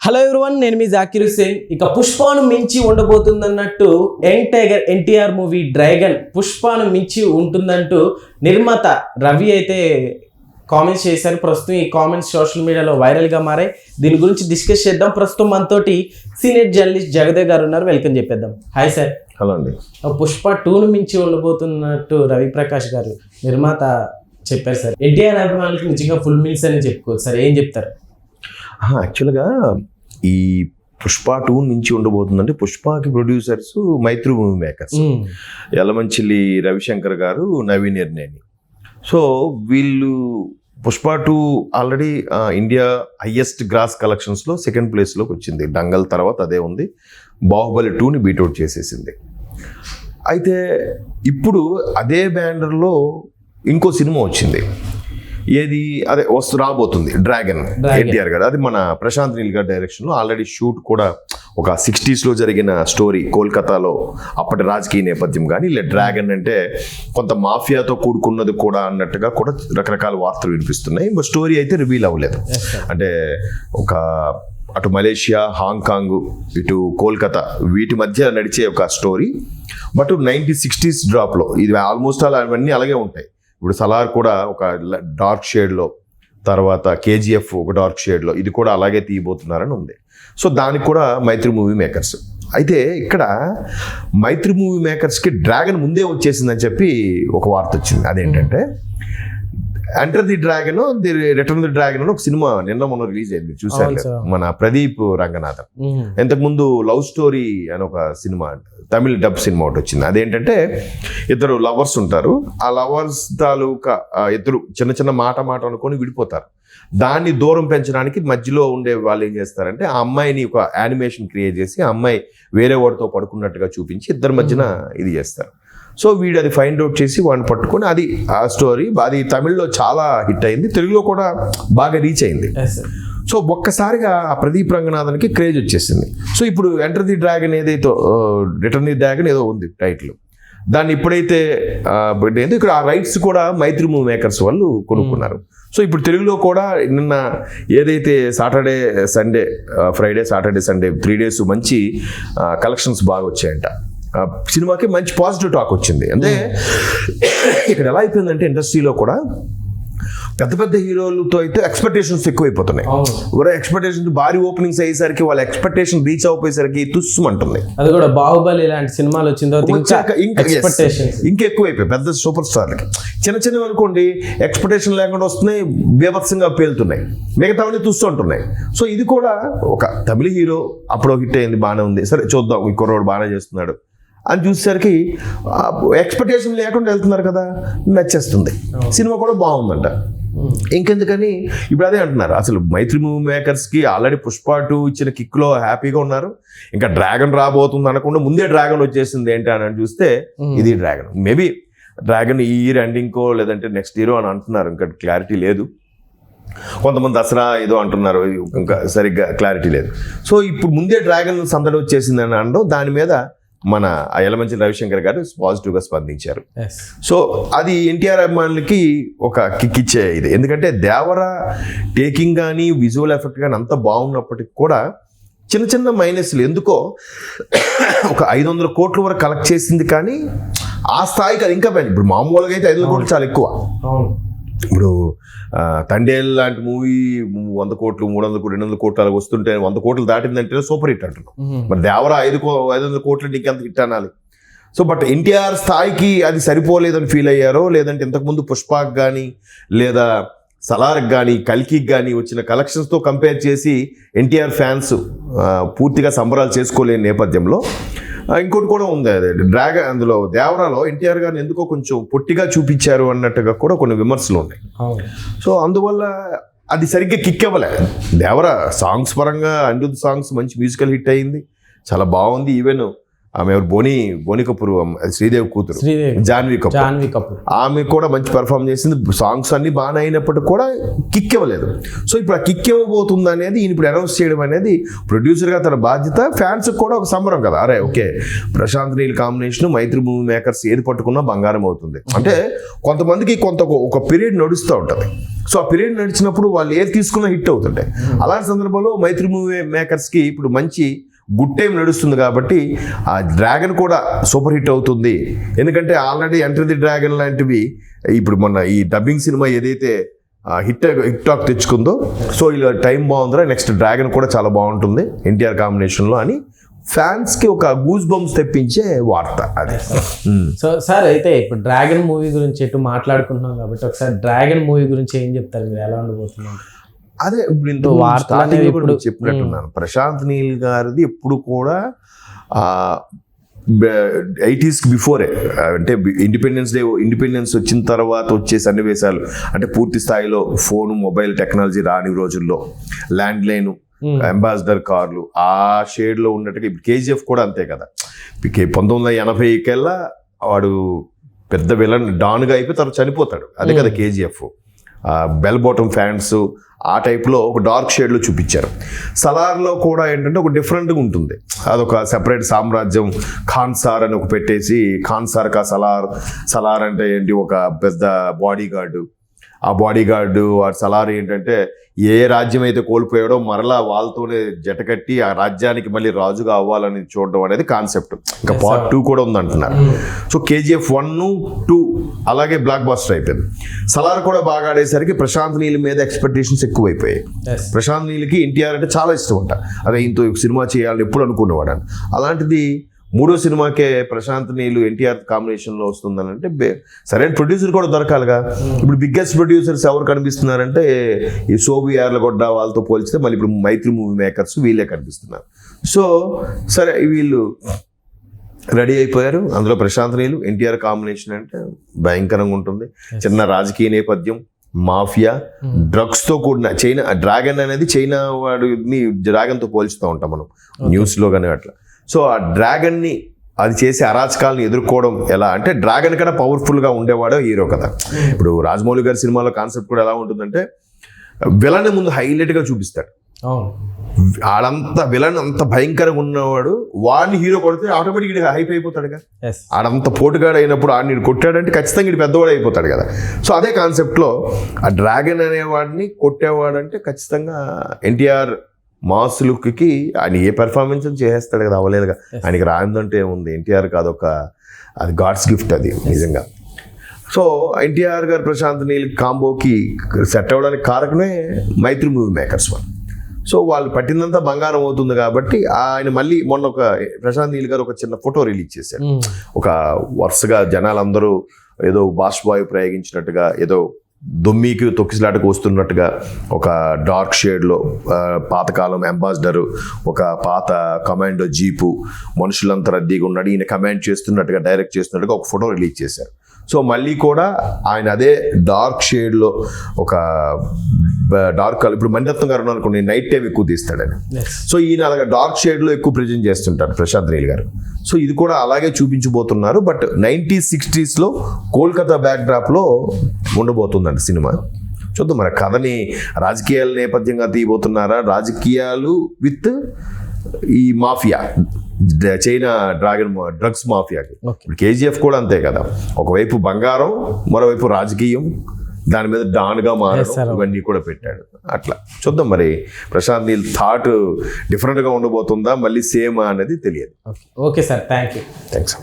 Hello everyone నేను మీ జాకిర్ హుసేన్ ఇక పుష్పాను మించి ఉండబోతుందన్నట్టు young tiger NTR movie dragon పుష్పాను మించి ఉంటుందంటూ నిర్మాత రవి అయితే కామెంట్స్ చేశారు. ప్రస్తుతం ఈ కామెంట్స్ సోషల్ మీడియాలో వైరల్గా మారాయి. దీని గురించి డిస్కస్ చేద్దాం. ప్రస్తుతం మనతోటి సీనియర్ జర్నలిస్ట్ జగదేవ్ గారు ఉన్నారు. వెల్కమ్ చెప్పేద్దాం. హాయ్ సార్ హలో అండి. పుష్ప టూను మించి ఉండబోతున్నట్టు రవి ప్రకాష్ గారు నిర్మాత చెప్పారు సార్ ఎన్టీఆర్ అభిమానులకు నిజంగా ఫుల్ మీల్స్ అని చెప్పుకోవచ్చు సార్ ఏం చెప్తారు? యాక్చువల్గా ఈ పుష్ప టూ నుంచి ఉండబోతుందంటే పుష్పకి producers Mythri movie makers. Yalamanchili Ravishankar garu Naveen Yerneni. So వీళ్ళు Pushpa two already India highest gross కలెక్షన్స్లో సెకండ్ ప్లేస్లోకి వచ్చింది. డంగల్ తర్వాత అదే ఉంది. బాహుబలి టూని బీట్అవుట్ చేసేసింది. అయితే ఇప్పుడు అదే బ్యానర్లో ఇంకో సినిమా వచ్చింది. ఏది? అదే వస్తు రాబోతుంది. డ్రాగన్. ఎన్టీఆర్ గారు అది మన ప్రశాంత్ నీల్ గారి డైరెక్షన్లో ఆల్రెడీ షూట్ కూడా ఒక సిక్స్టీస్లో జరిగిన స్టోరీ కోల్కతాలో అప్పటి రాజకీయ నేపథ్యం కానీ ఇలా డ్రాగన్ అంటే కొంత మాఫియాతో కూడుకున్నది కూడా అన్నట్టుగా కూడా రకరకాల వార్తలు వినిపిస్తున్నాయి. స్టోరీ అయితే రివీల్ అవ్వలేదు. అంటే ఒక అటు మలేషియా హాంకాంగ్ ఇటు కోల్కతా వీటి మధ్య నడిచే ఒక స్టోరీ బట్ నైన్టీన్ సిక్స్టీస్ డ్రాప్లో ఇది ఆల్మోస్ట్ అలా అవన్నీ అలాగే ఉంటాయి. ఇప్పుడు సలార్ కూడా ఒక డార్క్ షేడ్లో తర్వాత కేజీఎఫ్ ఒక డార్క్ షేడ్లో ఇది కూడా అలాగే తీయబోతున్నారని ఉంది. సో దానికి కూడా మైత్రి మూవీ మేకర్స్. అయితే ఇక్కడ మైత్రి మూవీ మేకర్స్కి డ్రాగన్ ముందే వచ్చేసిందని చెప్పి ఒక వార్త వచ్చింది. అదేంటంటే enter the dragon the return the dragon అని ఒక సినిమా నిన్న మొన్న రిలీజ్ అయింది చూసారు. మన ప్రదీప్ రంగనాథన్. ఇంతకుముందు లవ్ స్టోరీ అని ఒక సినిమా తమిళ డబ్ సినిమా ఒకటి వచ్చింది. అదేంటంటే ఇద్దరు లవర్స్ ఉంటారు. ఆ లవర్స్ తాలూకా ఇద్దరు చిన్న చిన్న మాట మాట అనుకొని విడిపోతారు. దాన్ని దూరం పెంచడానికి మధ్యలో ఉండే వాళ్ళు ఏం చేస్తారంటే ఆ అమ్మాయిని ఒక యానిమేషన్ క్రియేట్ చేసి ఆ అమ్మాయి వేరే వాడితో పడుకున్నట్టుగా చూపించి ఇద్దరి మధ్యన ఇది చేస్తారు. సో వీడు అది ఫైండ్ అవుట్ చేసి వాడిని పట్టుకొని అది ఆ స్టోరీ అది తమిళ్ళో చాలా హిట్ అయింది. తెలుగులో కూడా బాగా రీచ్ అయింది. సో ఒక్కసారిగా ఆ ప్రదీప్ రంగనాథన్కి క్రేజ్ వచ్చేసింది. సో ఇప్పుడు ఎంటర్ ది డ్రాగన్ ఏదైతే రిటర్న్ ది డ్రాగన్ ఏదో ఉంది టైటిల్ దాన్ని ఇప్పుడైతే ఇక్కడ ఆ రైట్స్ కూడా మైత్రి మూవీ మేకర్స్ వాళ్ళు కొనుక్కున్నారు. సో ఇప్పుడు తెలుగులో కూడా నిన్న ఏదైతే Saturday Sunday Friday Saturday Sunday three days మంచి కలెక్షన్స్ బాగా వచ్చాయంట. సినిమాకి మంచి పాజిటివ్ టాక్ వచ్చింది. అంటే ఇక్కడ ఎలా అయిపోయిందంటే ఇండస్ట్రీలో కూడా పెద్ద పెద్ద హీరోలతో అయితే ఎక్స్పెక్టేషన్స్ ఎక్కువైపోతున్నాయి. ఒరే ఎక్స్పెక్టేషన్ భారీ ఓపెనింగ్స్ అయ్యేసరికి వాళ్ళ ఎక్స్పెక్టేషన్ రీచ్ అయిపోయేసరికి తుస్సుమంటుంది. అది కూడా బాహుబలి ఇలాంటి సినిమాలు వచ్చిన తర్వాత ఇంకా ఇంకా yes, ఎక్స్పెక్టేషన్స్ ఇంకా ఎక్కువైపోయి పెద్ద సూపర్ స్టార్లకి చిన్న చిన్నవి అనుకోండి ఎక్స్పెక్టేషన్ లేకుండా వస్తున్నాయి బీభత్సంగా పేలుతున్నాయి. మిగతావన్నీ తుస్తుంటున్నాయి సో ఇది కూడా ఒక తమిళ హీరో అప్పుడు హిట్ అయింది బాగానే ఉంది. సరే చూద్దాం ఈ కుర్రోడు బాగానే చేస్తున్నాడు. అని చూసేసరికి ఎక్స్పెక్టేషన్ లేకుండా వెళ్తున్నారు కదా నచ్చేస్తుంది. సినిమా కూడా బాగుందంట. ఇంకెందుకని? ఇప్పుడు అదే అంటున్నారు. అసలు మైత్రి మూవీ మేకర్స్కి ఆల్రెడీ పుష్ప టూ ఇచ్చిన కిక్లో హ్యాపీగా ఉన్నారు. ఇంకా డ్రాగన్ రాబోతుంది అనకుండా ముందే డ్రాగన్ వచ్చేసింది ఏంటి అని చూస్తే ఇది డ్రాగన్ మేబీ డ్రాగన్ ఈ ఇయర్ ఎండింగ్కో లేదంటే నెక్స్ట్ ఇయర్ అని అంటున్నారు. ఇంకా క్లారిటీ లేదు. కొంతమంది దసరా ఏదో అంటున్నారు. ఇంకా సరిగ్గా క్లారిటీ లేదు. సో ఇప్పుడు ముందే డ్రాగన్ సందడి వచ్చేసింది అని అనడం దాని మీద మన యలమంచి రవిశంకర్ గారు పాజిటివ్గా స్పందించారు. సో అది ఎన్టీఆర్ అభిమానులకి ఒక కిక్ ఇచ్చే ఇది. ఎందుకంటే దేవర టేకింగ్ కానీ విజువల్ ఎఫెక్ట్ కానీ అంత బాగున్నప్పటికి కూడా చిన్న చిన్న మైనస్లు ఎందుకో ఒక ఐదు వందల కోట్ల వరకు కలెక్ట్ చేసింది కానీ ఆ స్థాయికి అది ఇంకా. ఇప్పుడు మామూలుగా అయితే ఐదు వందల కోట్లు చాలా ఎక్కువ. అవును. ఇప్పుడు తండేల్ లాంటి మూవీ వంద కోట్లు మూడు వందల కోట్లు రెండు వందల కోట్లు అలా వస్తుంటే వంద కోట్లు దాటిందంటే సూపర్ హిట్ అంటున్నాం. మరి దేవర ఐదు కో ఐదు వందల కోట్లు నీకెంత హిట్ అనాలి సో బట్ ఎన్టీఆర్ స్థాయికి అది సరిపోలేదని ఫీల్ అయ్యారో లేదంటే ఇంతకుముందు పుష్పాక్ కానీ లేదా సలార్కి కానీ కల్కికి కానీ వచ్చిన కలెక్షన్స్తో కంపేర్ చేసి ఎన్టీఆర్ ఫ్యాన్స్ పూర్తిగా సంబరాలు చేసుకోలేని నేపథ్యంలో ఇంకోటి కూడా ఉంది అదే. డ్రాగన్ అందులో దేవరాలో ఎన్టీఆర్ గారిని ఎందుకో కొంచెం పొట్టిగా చూపించారు అన్నట్టుగా కూడా కొన్ని విమర్శలు ఉన్నాయి. సో అందువల్ల అది సరిగ్గా కిక్ ఇవ్వలే దేవర సాంగ్స్ పరంగా అనిరుద్ సాంగ్స్ మంచి మ్యూజికల్ హిట్ అయింది. చాలా బాగుంది. ఈవెన్ ఆమె ఎవరు? బోని బోని కపూర్ శ్రీదేవి కూతురు. జాన్వీ కపూర్. జాన్వీ కపూర్. ఆమె కూడా మంచి పెర్ఫామ్ చేసింది. సాంగ్స్ అన్ని బాగానే అయినప్పటికీ కూడా కిక్ ఇవ్వలేదు. సో ఇప్పుడు ఆ కిక్ ఇవ్వబోతుంది అనేది ఈయన ఇప్పుడు అనౌన్స్ చేయడం అనేది ప్రొడ్యూసర్గా తన బాధ్యత ఫ్యాన్స్ కూడా ఒక సంబరం కదా. అరే okay Prashanth Neel combination Mythri movie makers ఏది పట్టుకున్నా బంగారం అవుతుంది. అంటే కొంతమందికి కొంత ఒక- ఒక పీరియడ్ నడుస్తూ ఉంటుంది. సో ఆ పీరియడ్ నడిచినప్పుడు వాళ్ళు ఏది తీసుకున్నా హిట్ అవుతుంటాయి. అలాంటి సందర్భంలో మైత్రి మూవీ మేకర్స్కి ఇప్పుడు మంచి గుడ్ టైం నడుస్తుంది కాబట్టి ఆ డ్రాగన్ కూడా సూపర్ హిట్ అవుతుంది. ఎందుకంటే ఆల్రెడీ ఎంటర్ ది డ్రాగన్ లాంటివి ఇప్పుడు మొన్న ఈ డబ్బింగ్ సినిమా ఏదైతే హిట్ హిట్ టాక్ తెచ్చుకుందో సో ఇలా టైం బాగుందిరా నెక్స్ట్ డ్రాగన్ కూడా చాలా బాగుంటుంది ఎన్టీఆర్ కాంబినేషన్లో అని ఫ్యాన్స్కి ఒక గూస్ బంప్స్ తెప్పించే వార్త అది. సో సార్ అయితే ఇప్పుడు డ్రాగన్ మూవీ గురించి ఎటు మాట్లాడుకుంటున్నాం కాబట్టి ఒకసారి డ్రాగన్ మూవీ గురించి ఏం చెప్తారు? మీరు ఎలా ఉండబోతున్నారు? అదే ఇప్పుడు ఇంత వార్తలు ఇప్పుడు చెప్పినట్టున్నాను. ప్రశాంత్ నీల్ గారిది ఎప్పుడు కూడా ఎయిటీస్కి బిఫోరే. అంటే ఇండిపెండెన్స్ డే ఇండిపెండెన్స్ వచ్చిన తర్వాత వచ్చే సన్నివేశాలు. అంటే పూర్తి స్థాయిలో ఫోను మొబైల్ టెక్నాలజీ రాని రోజుల్లో ల్యాండ్ లైన్ అంబాసిడర్ కార్లు ఆ షేడ్లో ఉన్నట్టుగా ఇప్పుడు కేజీఎఫ్ కూడా అంతే కదా. పంతొమ్మిది వందల ఎనభై కల్లా వాడు పెద్ద విలన్ డాన్గా అయిపోయి తర్వాత చనిపోతాడు. అదే కదా కేజీఎఫ్. బెల్ బాటమ్ ఫ్యాన్స్ ఆ టైప్లో ఒక డార్క్ షేడ్లో చూపించారు. సలార్లో కూడా ఏంటంటే ఒక డిఫరెంట్గా ఉంటుంది. అదొక సెపరేట్ సామ్రాజ్యం ఖాన్సార్ అని ఒక పెట్టేసి ఖాన్సార్ కా సలార్ సలార్ అంటే ఏంటి? ఒక పెద్ద బాడీ గార్డు ఆ బాడీ గార్డు ఆ సలార్ ఏంటంటే ఏ రాజ్యం అయితే కోల్పోయాడో మరలా వాళ్ళతోనే జటకట్టి ఆ రాజ్యానికి మళ్ళీ రాజుగా అవ్వాలని చూడడం అనేది కాన్సెప్ట్ ఇంకా పార్ట్ టూ కూడా ఉందంటున్నారు. సో కేజీఎఫ్ వన్ టూ అలాగే బ్లాక్ బాస్టర్ అయిపోయింది. సలార్ కూడా బాగా ఆడేసరికి ప్రశాంత్ నీల్ మీద ఎక్స్పెక్టేషన్స్ ఎక్కువైపోయాయి. ప్రశాంత్ నీల్కి ఎన్టీఆర్ అంటే చాలా ఇష్టం అంట. అదే ఇంతో సినిమా చేయాలని ఎప్పుడు అనుకునేవాడు అని. అలాంటిది మూడో సినిమాకే ప్రశాంత్ నీళ్ళు ఎన్టీఆర్ కాంబినేషన్లో వస్తుందని అంటే సరైన ప్రొడ్యూసర్ కూడా దొరకాలిగా. ఇప్పుడు బిగ్గెస్ట్ ప్రొడ్యూసర్స్ ఎవరు కనిపిస్తున్నారంటే ఈ సోబి యార్లగొడ్డ వాళ్ళతో పోల్చితే మళ్ళీ ఇప్పుడు మైత్రి మూవీ మేకర్స్ వీళ్ళే కనిపిస్తున్నారు. సో సరే వీళ్ళు రెడీ అయిపోయారు. అందులో ప్రశాంత్ నీళ్ళు ఎన్టీఆర్ కాంబినేషన్ అంటే భయంకరంగా ఉంటుంది. చిన్న రాజకీయ నేపథ్యం మాఫియా డ్రగ్స్తో కూడిన చైనా డ్రాగన్ అనేది చైనా వాడిని డ్రాగన్తో పోల్చుతూ ఉంటాం మనం. న్యూస్లో కానీ అట్లా. సో ఆ డ్రాగన్ని అది చేసే అరాచకాలను ఎదుర్కోవడం ఎలా? అంటే డ్రాగన్ కన్నా పవర్ఫుల్గా ఉండేవాడు హీరో కదా ఇప్పుడు రాజమౌళి గారి సినిమాలో కాన్సెప్ట్ కూడా ఎలా ఉంటుందంటే విలన్ ముందు హైలైట్గా చూపిస్తాడు ఆడంత విలన్ అంత భయంకరంగా ఉన్నవాడు వాడిని హీరో కొడితే ఆటోమేటిక్ హైప్ అయిపోతాడుగా. ఎస్ ఆడంత పోటుగాడు అయినప్పుడు ఆడిని కొట్టాడంటే ఖచ్చితంగా ఇటు పెద్దవాడు అయిపోతాడు కదా. సో అదే కాన్సెప్ట్లో ఆ డ్రాగన్ అనేవాడిని కొట్టేవాడంటే ఖచ్చితంగా ఎన్టీఆర్ మాస్ లుక్కి ఆయన ఏ పెర్ఫార్మెన్స్ చేసేస్తాడు కదా అవ్వలేదుగా ఆయనకి రాయిందంటే ఏముంది? ఎన్టీఆర్కి అదొక అది గాడ్స్ గిఫ్ట్ అది నిజంగా. సో ఎన్టీఆర్ గారు ప్రశాంత్ నీల్ కాంబోకి సెట్ అవ్వడానికి కారకమే మైత్రి మూవీ మేకర్స్ వాళ్ళు. సో వాళ్ళు పట్టిందంతా బంగారం అవుతుంది కాబట్టి ఆయన మళ్ళీ మొన్న ఒక ప్రశాంత్ నీల్ గారు ఒక చిన్న ఫోటో రిలీజ్ చేశారు. ఒక వరుసగా జనాలందరూ ఏదో బాష్పాయు ప్రయోగించినట్టుగా ఏదో దొమ్మికి తొక్కిసలాటకు వస్తున్నట్టుగా ఒక డార్క్ షేడ్లో పాతకాలం అంబాసిడరు ఒక పాత కమాండో జీపు మనుషులంతా రద్దీగా ఉన్నాడు. ఈయన కమాండ్ చేస్తున్నట్టుగా డైరెక్ట్ చేస్తున్నట్టుగా ఒక ఫోటో రిలీజ్ చేశారు. సో మళ్ళీ కూడా ఆయన అదే డార్క్ షేడ్లో ఒక డార్క్ కలర్ ఇప్పుడు మణిరత్నం గారు అనుకోండి నైట్ టైం ఎక్కువ తీస్తాడని. సో ఈయన అలాగే డార్క్ షేడ్లో ఎక్కువ ప్రజెంట్ చేస్తుంటారు ప్రశాంత్ నీల్ గారు. సో ఇది కూడా అలాగే చూపించబోతున్నారు బట్ నైన్టీ సిక్స్టీస్లో కోల్కతా బ్యాక్డ్రాప్లో ఉండబోతుందండి సినిమా. చూద్దాం మరి కథని రాజకీయాల నేపథ్యంగా తీయబోతున్నారా? రాజకీయాలు విత్ ఈ మాఫియా చైనా డ్రాగన్ డ్రగ్స్ మాఫియాకి. కేజీఎఫ్ కూడా అంతే కదా. ఒకవైపు బంగారం మరోవైపు రాజకీయం. దాని మీద డాన్గా. మారడం ఇవన్నీ కూడా పెట్టాడు. అట్లా. చూద్దాం మరి. ప్రశాంత్ నీల్ థాట్ డిఫరెంట్గా ఉండబోతుందా? మళ్ళీ సేమ్ అనేది తెలియదు. Okay okay sir thank you thanks